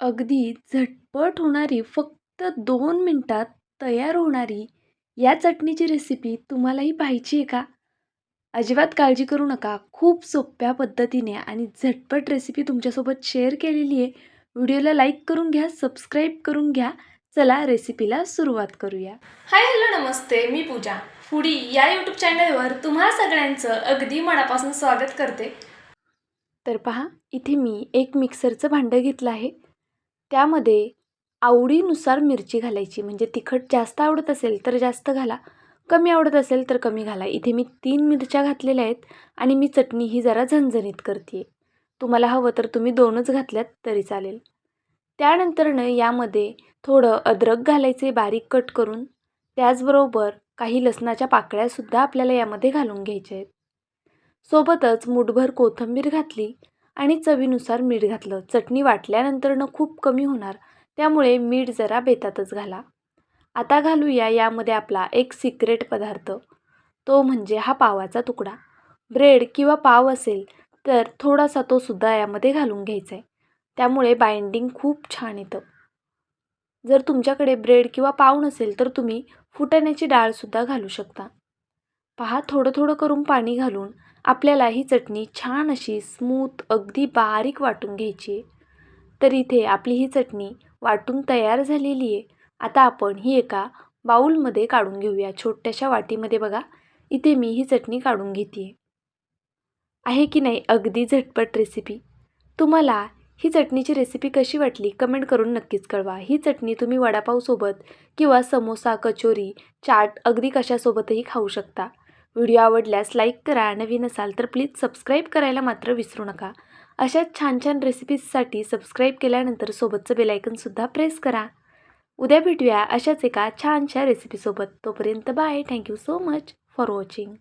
अगदी झटपट होणारी फक्त दोन मिनटात तयार होणारी या चटणीची रेसिपी तुम्हालाही पाहिजे आहे का? अजिबात काळजी करू नका. खूप सोप्या पद्धतीने आणि झटपट रेसिपी तुमच्यासोबत शेअर केलेली आहे. व्हिडिओला लाईक करून घ्या सबस्क्राईब करून घ्या. चला रेसिपीला सुरुवात करूया. हाय हॅलो नमस्ते. मी पूजा. फुडी या यूट्यूब चॅनलवर तुम्हा सगळ्यांचं अगदी मनापासून स्वागत करते. तर पहा इथे मी एक मिक्सरचं भांडं घेतलं आहे. त्यामध्ये आवडीनुसार मिरची घालायची. म्हणजे तिखट जास्त आवडत असेल तर जास्त घाला कमी आवडत असेल तर कमी घाला. इथे मी तीन मिरच्या घातलेल्या आहेत आणि मी चटणी ही जरा झणझणीत करते आहे तुम्हाला हवं तर तुम्ही दोनच घातल्यात तरी चालेल. त्यानंतरनं यामध्ये थोडं अद्रक घालायचे बारीक कट करून. त्याचबरोबर काही लसणाच्या पाकळ्यासुद्धा आपल्याला यामध्ये घालून घ्यायच्या आहेत. सोबतच मुठभर कोथिंबीर घातली आणि चवीनुसार मीठ घातलं. चटणी वाटल्यानंतरनं खूप कमी होणार त्यामुळे मीठ जरा बेतातच घाला. आता घालूया यामध्ये आपला एक सिक्रेट पदार्थ. तो म्हणजे हा पावाचा तुकडा. ब्रेड किंवा पाव असेल तर थोडासा तो सुद्धा यामध्ये घालून घ्यायचा आहे त्यामुळे बाइंडिंग खूप छान येतं. जर तुमच्याकडे ब्रेड किंवा पाव नसेल तर तुम्ही फुटाण्याची डाळसुद्धा घालू शकता. पहा थोडं थोडं करून पाणी घालून. आपल्याला ही चटणी छान अशी स्मूथ अगदी बारीक वाटून घ्यायची. आहे तर इथे आपली ही चटणी वाटून तयार झालेली आहे. आता आपण ही एका बाऊलमध्ये काढून घेऊया. छोट्याशा वाटीमध्ये बघा. इथे मी ही चटणी काढून घेते. आहे की नाही अगदी झटपट रेसिपी तुम्हाला ही चटणीची रेसिपी कशी वाटली कमेंट करून नक्कीच कळवा. ही चटणी तुम्ही वडापावसोबत किंवा समोसा कचोरी चाट अगदी कशासोबतही खाऊ शकता. व्हिडिओ आवडल्यास लाईक करा नवीन असाल तर प्लीज सबस्क्राईब करायला मात्र विसरू नका. अशाच छान छान रेसिपीजसाठी सबस्क्राईब केल्यानंतर सोबतचं बेलायकनसुद्धा प्रेस करा. उद्या भेटूया अशाच एका छानशा रेसिपीसोबत. तोपर्यंत bye. Thank you so much for watching.